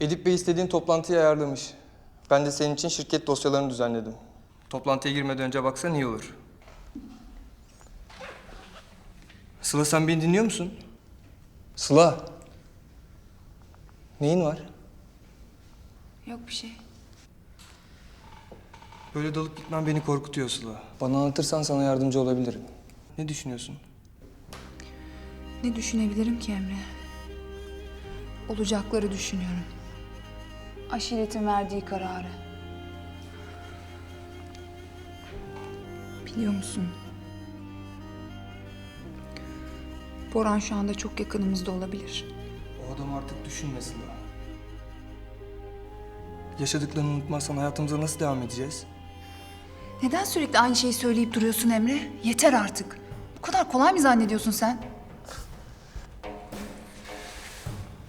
Edip Bey istediğin toplantıyı ayarlamış. Ben de senin için şirket dosyalarını düzenledim. Toplantıya girmeden önce baksan iyi olur. Sıla sen beni dinliyor musun? Sıla. Neyin var? Yok bir şey. Böyle dalıp gitmen beni korkutuyor Sıla. Bana anlatırsan sana yardımcı olabilirim. Ne düşünüyorsun? Ne düşünebilirim ki Emre? Olacakları düşünüyorum. Aşiretin verdiği kararı. Biliyor musun? Boran şu anda çok yakınımızda olabilir. O adam artık düşünme Sıla. Yaşadıklarını unutmazsan hayatımıza nasıl devam edeceğiz? Neden sürekli aynı şeyi söyleyip duruyorsun Emre? Yeter artık. Bu kadar kolay mı zannediyorsun sen?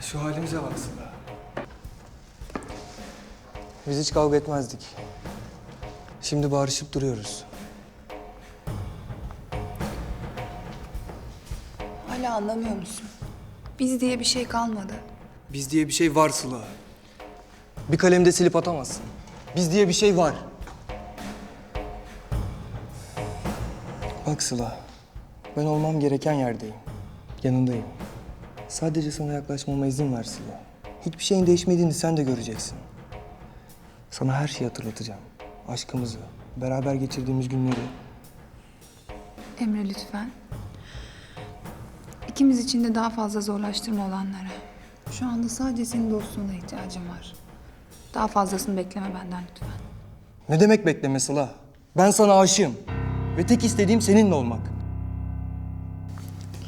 Şu halimize bak Sıla. Biz hiç kavga etmezdik. Şimdi bağırışıp duruyoruz. Hala anlamıyor musun? Biz diye bir şey kalmadı. Biz diye bir şey var Sıla. Bir kalemde silip atamazsın. Biz diye bir şey var. Bak Sıla, ben olmam gereken yerdeyim. Yanındayım. Sadece sana yaklaşmama izin ver Sıla. Hiçbir şeyin değişmediğini sen de göreceksin. Sana her şeyi hatırlatacağım. Aşkımızı, beraber geçirdiğimiz günleri. Emre lütfen. İkimiz için de daha fazla zorlaştırma olanlara. Şu anda sadece senin dostluğuna ihtiyacım var. Daha fazlasını bekleme benden lütfen. Ne demek bekleme Sıla? Ben sana aşığım. Ve tek istediğim seninle olmak.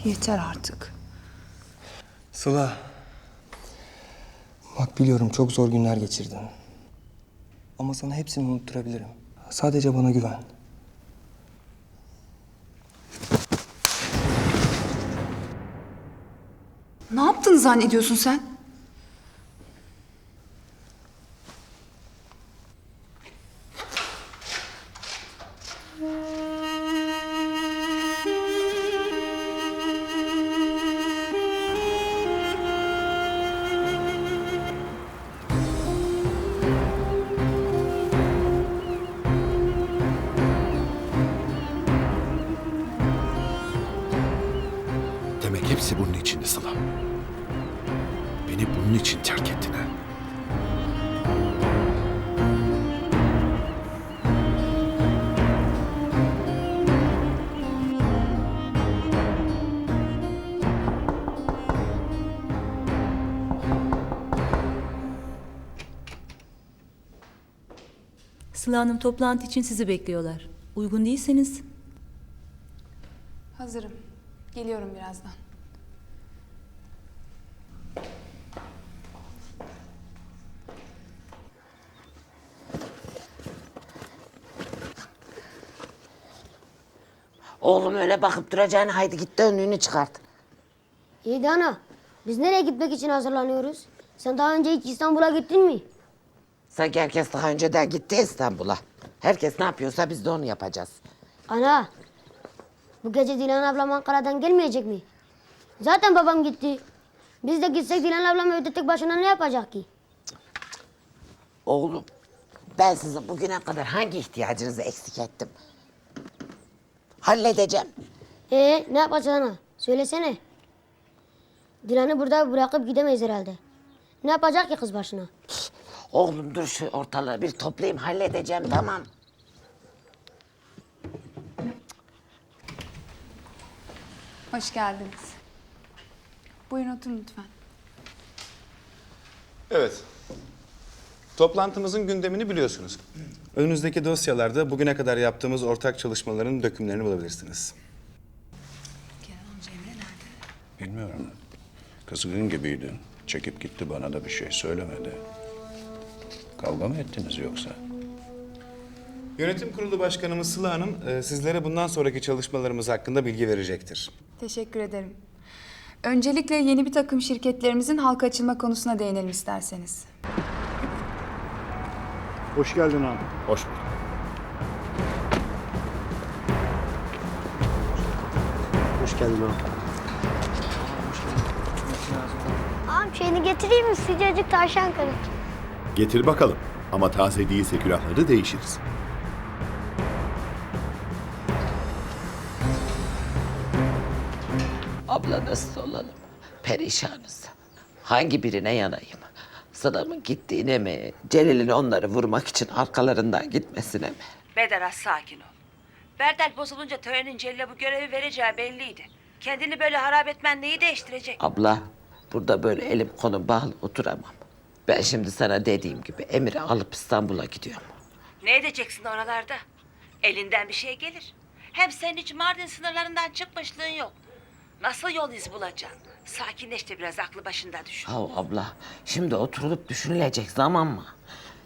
Yeter artık. Sıla. Bak biliyorum çok zor günler geçirdin. Ama sana hepsini unutturabilirim. Sadece bana güven. Ne yaptığını zannediyorsun sen? Hepsi bunun içindi Sıla. Beni bunun için terk ettin ha. Sıla Hanım toplantı için sizi bekliyorlar. Uygun değilseniz Hazırım. Geliyorum birazdan. Oğlum öyle bakıp duracağını haydi git de önlüğünü çıkart. İyi de ana. Biz nereye gitmek için hazırlanıyoruz? Sen daha önce hiç İstanbul'a gittin mi? Sanki herkes daha önceden gitti İstanbul'a. Herkes ne yapıyorsa biz de onu yapacağız. Ana. Bu gece Dilan ablam Ankara'dan gelmeyecek mi? Zaten babam gitti. Biz de gitsek Dilan ablam evde tek başına ne yapacak ki? Oğlum ben size bugüne kadar hangi ihtiyacınızı eksik ettim? Halledeceğim. Ee ne yapacağız ana? Söylesene. Dilan'ı burada bırakıp gidemeyiz herhalde. Ne yapacak ki kız başına? Oğlum dur şu ortalığı bir toplayayım halledeceğim tamam. Hoş geldiniz. Buyurun oturun lütfen. Evet. Toplantımızın gündemini biliyorsunuz. Önünüzdeki dosyalarda bugüne kadar yaptığımız ortak çalışmaların dökümlerini bulabilirsiniz. Bilmiyorum. Kızgın gibiydi. Çekip gitti bana da bir şey söylemedi. Kavga mı ettiniz yoksa? Yönetim Kurulu Başkanımız Sıla Hanım e, sizlere bundan sonraki çalışmalarımız hakkında bilgi verecektir. Teşekkür ederim. Öncelikle yeni bir takım şirketlerimizin halka açılma konusuna değinelim isterseniz. Hoş geldin abi. Hoş bulduk. Hoş geldin abi. Ağam şeyini getireyim mi sıcacık tavşan kanı? Getir bakalım. Ama taze değilse külahları değişiriz. Abla nasıl olalım? Perişanız. Hangi birine yanayım? Sıla'mın gittiğine mi? Celil'in onları vurmak için arkalarından gitmesine mi? Bederaz sakin ol. Berdel bozulunca törenin Celil'e bu görevi vereceği belliydi. Kendini böyle harap etmen neyi değiştirecek? Abla, burada böyle elim kolum bağlı oturamam. Ben şimdi sana dediğim gibi Emir'i alıp İstanbul'a gidiyorum. Ne edeceksin oralarda? Elinden bir şey gelir. Hem senin hiç Mardin sınırlarından çıkmışlığın yok. Nasıl yol iz bulacaksın? Sakinleş de biraz aklı başında düşün. Ya abla, şimdi oturulup düşünülecek zaman mı?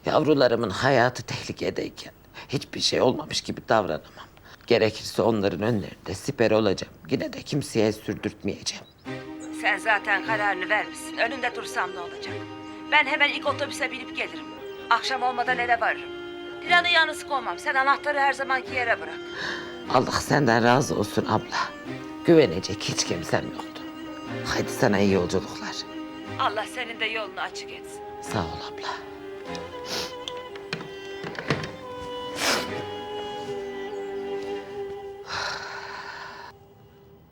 Yavrularımın hayatı tehlikedeyken hiçbir şey olmamış gibi davranamam. Gerekirse onların önlerinde siper olacağım. Yine de kimseye sürdürtmeyeceğim. Sen zaten kararını vermişsin. Önünde dursam ne olacak? Ben hemen ilk otobüse binip gelirim. Akşam olmadan eve varırım. Dilan'ı yalnız koymam. Sen anahtarı her zamanki yere bırak. Allah senden razı olsun abla. Güvenecek hiç kimsem yoktu. Haydi sana iyi yolculuklar. Allah senin de yolunu açık etsin. Sağ ol abla.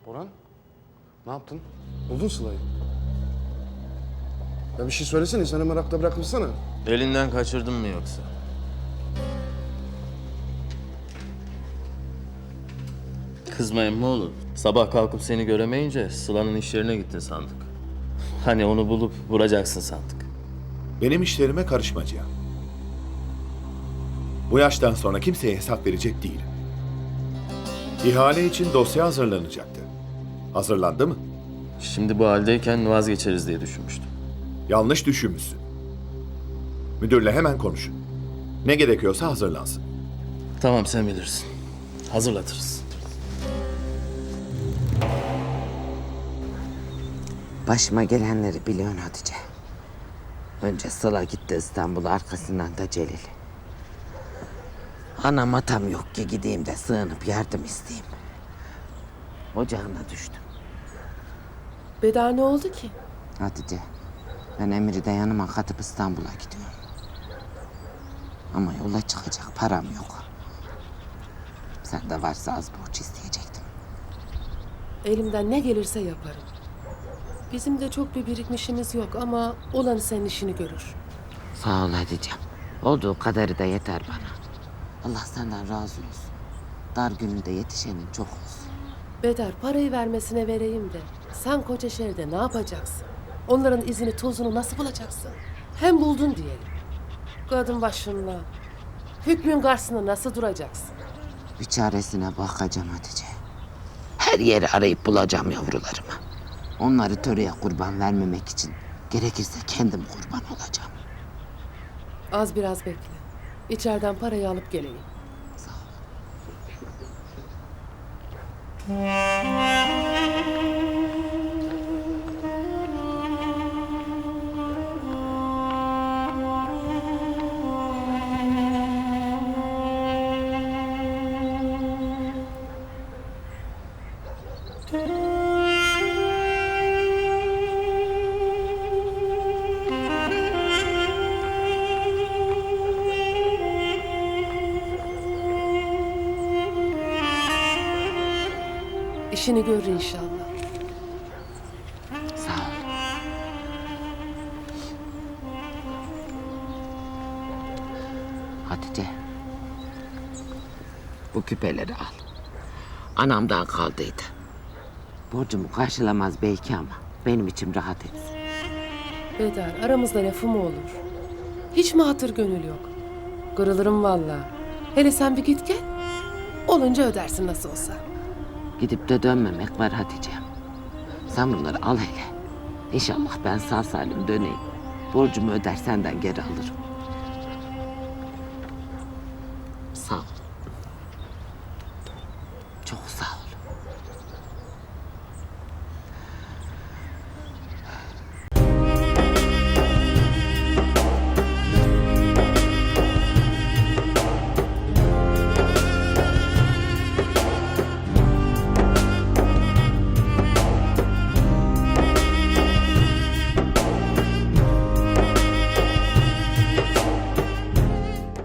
Orhan, ne yaptın? Buldun Sıla'yı. Ya bir şey söylesene, sana merakla bırakılsana. Elinden kaçırdın mı yoksa? Kızmayın mı olur? Sabah kalkıp seni göremeyince Sıla'nın iş yerine gittin sandık. Hani onu bulup vuracaksın sandık. Benim işlerime karışma Cihan. Bu yaştan sonra kimseye hesap verecek değilim. İhale için dosya hazırlanacaktı. Hazırlandı mı? Şimdi bu haldeyken vazgeçeriz diye düşünmüştüm. Yanlış düşünmüşsün. Müdürle hemen konuşun. Ne gerekiyorsa hazırlansın. Tamam sen bilirsin. Hazırlatırız. Başıma gelenleri biliyorsun Hatice. Önce Sıla gitti İstanbul'a arkasından da Celil. Anam atam yok ki gideyim de sığınıp yardım isteyeyim. Ocağına düştüm. Beda ne oldu ki? Hatice, ben Emir'i de yanıma katıp İstanbul'a gidiyorum. Ama yola çıkacak param yok. Sen de varsa az borç isteyecektim. Elimden ne gelirse yaparım. Bizim de çok bir birikmişimiz yok ama olan senin işini görür. Sağ ol Hatice'm. Olduğu kadarı da yeter bana. Allah senden razı olsun. Dar gününde yetişenin çok olsun. Bedar parayı vermesine vereyim de sen koca şehirde ne yapacaksın? Onların izini tozunu nasıl bulacaksın? Hem buldun diyelim. Kadın başınla. Hükmün karşısında nasıl duracaksın? Bir çaresine bakacağım Hatice. Her yeri arayıp bulacağım yavrularımı. Onları töreye kurban vermemek için gerekirse kendim kurban olacağım. Az biraz bekle. İçeriden parayı alıp geleyim. İşini görür inşallah. Sağ ol. Hatice. Bu küpeleri al. Anamdan kaldıydı. Borcumu karşılamaz belki ama benim içim rahat etsin. Bedar aramızda lafı mı olur? Hiç mi hatır gönül yok? Kırılırım vallahi. Hele sen bir git gel. Olunca ödersin nasıl olsa. Gidip de dönmemek var Hatice'm. Sen bunları al hele. İnşallah ben sağ salim döneyim. Borcumu öder senden geri alırım.